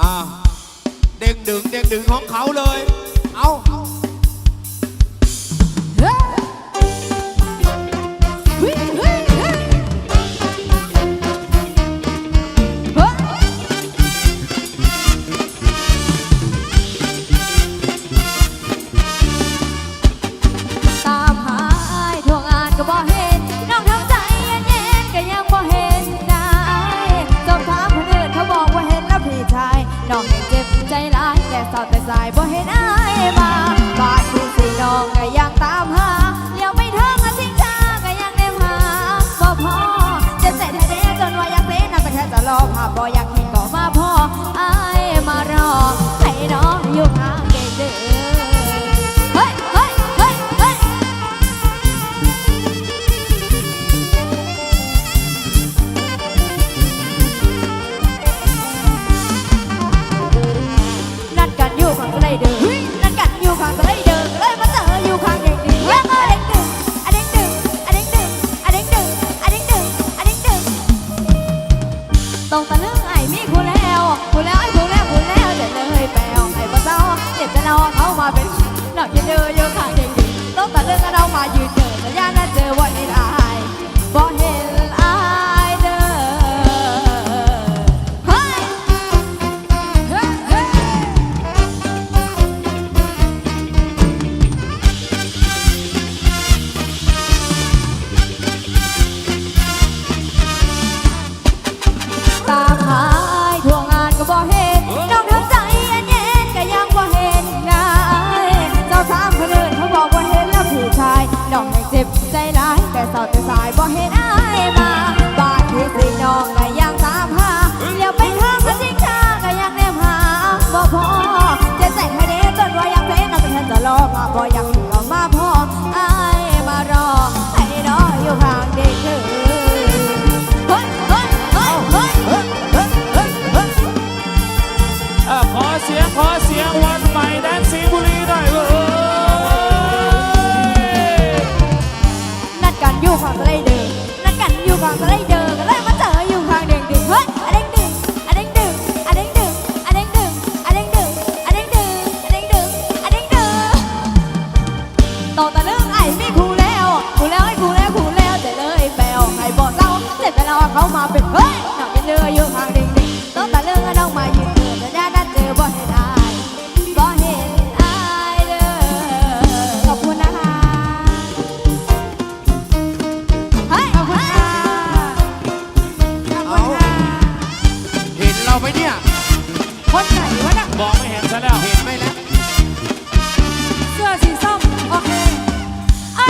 อ่าเด้งดึงเด้งดึงของเขาเลย ต้องตะลึงไอ้มีคู่แล้วคู่แล้วไอ้คู่แล้วคู่แล้วเด็ดเลยแปลวไอ้บ่เจ้าเด็ดจะรอเขามาเป็นนอกจะเดินโยกขาเด็กดีต้องตะลึงเรามายืนเจอสัญญาณเจอวันนี้ได้บ่เห็น องให้เจ็บใจร้ายแต่สาวแต่สายบ่เห็น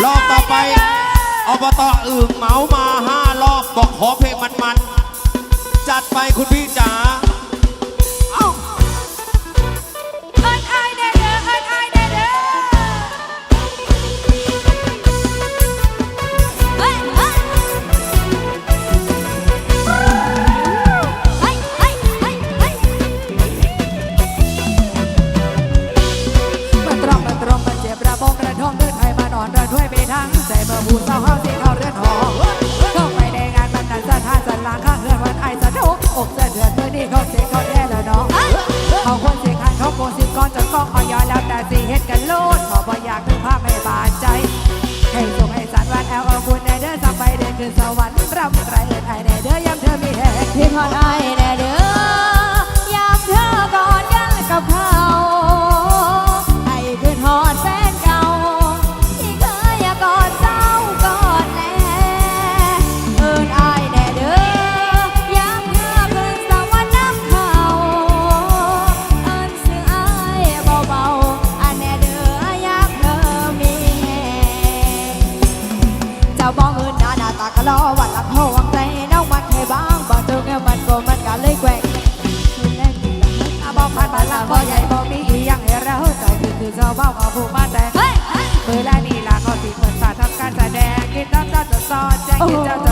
รอบต่อไปอบตอื่งเหมามาห้ารอบบอกขอเพลงมันๆ จัดไปคุณพี่จ๋า อวันลังห้องใจน้องมันเคยบ้างบ่ตัวเงี้ยมันก็มันก็เลยแกว่งคืนแรกที่ตาบอกผ่านบ้านละบ่ใหญ่บ่มีอีหยังให้เราใจคือคือเจ้าบ้าเอาผู้มาแต่เฮ้ยเฮ้ยมื่อแรกนี่ล่ะเขาที่เปิดฝาทำการแสดงคิดตั้งเจ้าจะสอนแจ้งคิดเจ้าจะ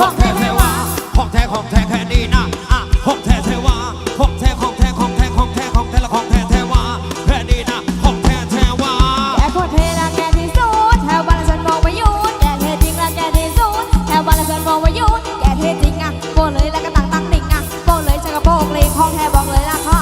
หองแท้เทวาหองแท้ของแท้แค่นี้นะอะหองแท้เทวาหองแท้ของแท้ของแท้ของแท้ของแท้ละของแท้เทวาแค่นี้นะหองแท้เทวาแกโคตรเทละแกที่สุดแถวาละฉันมองไปยุดแกเทจริงละแกที่สุดแถวาละฉันมองไปยุดแกเทจริงอะโบเลยแล้วก็ตังตังหนิงอะโบเลยฉันก็โปกเลยห้องแท้บอกเลยละคะ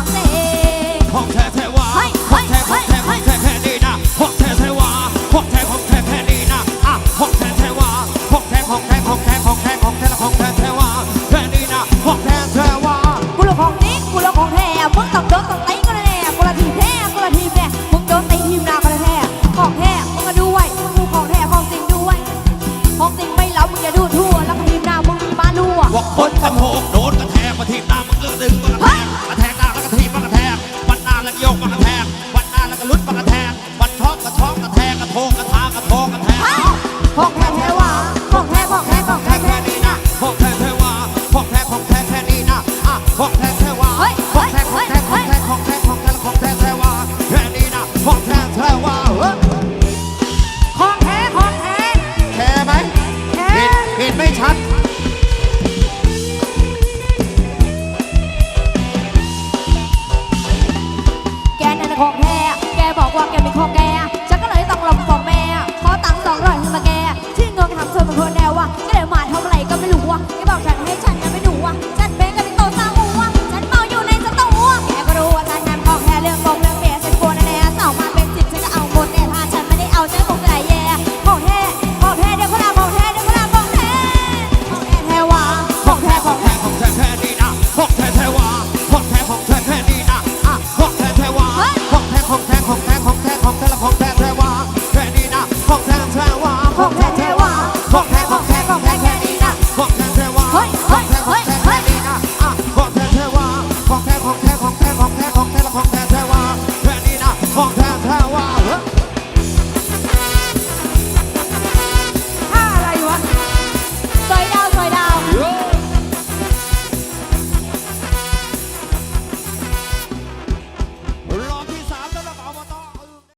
พอกแท้แท้ว่าพอกแท้พอกแท้ของแท้แค่นี้นะพอกแท้แท้วาของแท้ของแท้แค่นี้นะอะของแท้แท้ Yeah. ละครแทน